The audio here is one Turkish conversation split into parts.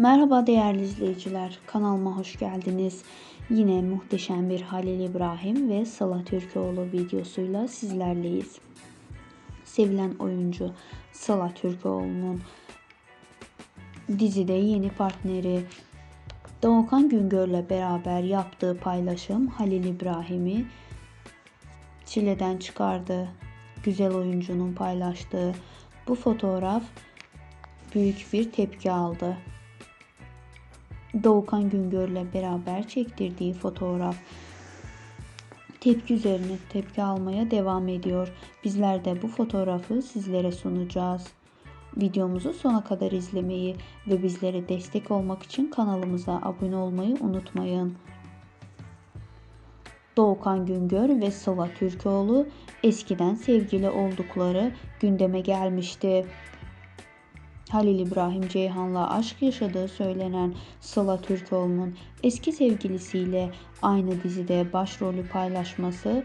Merhaba değerli izleyiciler, kanalıma hoş geldiniz. Yine muhteşem bir Halil İbrahim ve Sıla Türkoğlu videosuyla sizlerleyiz. Sevilen oyuncu Sıla Türkoğlu'nun dizide yeni partneri Doğukan Güngör'le beraber yaptığı paylaşım Halil İbrahim'i çileden çıkardı. Güzel oyuncunun paylaştığı bu fotoğraf büyük bir tepki aldı. Doğukan Güngör'le beraber çektirdiği fotoğraf tepki üzerine tepki almaya devam ediyor. Bizler de bu fotoğrafı sizlere sunacağız. Videomuzu sona kadar izlemeyi ve bizlere destek olmak için kanalımıza abone olmayı unutmayın. Doğukan Güngör ve Sıla Türkoğlu eskiden sevgili oldukları gündeme gelmişti. Halil İbrahim Ceyhan'la aşk yaşadığı söylenen Sıla Türkoğlu'nun eski sevgilisiyle aynı dizide başrolü paylaşması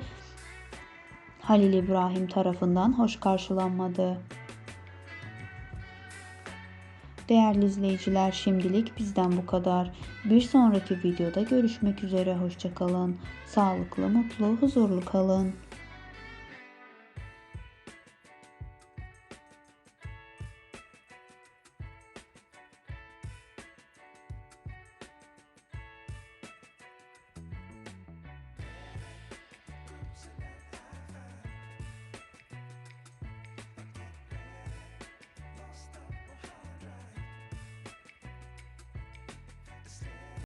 Halil İbrahim tarafından hoş karşılanmadı. Değerli izleyiciler şimdilik bizden bu kadar. Bir sonraki videoda görüşmek üzere. Hoşçakalın. Sağlıklı, mutlu, huzurlu kalın.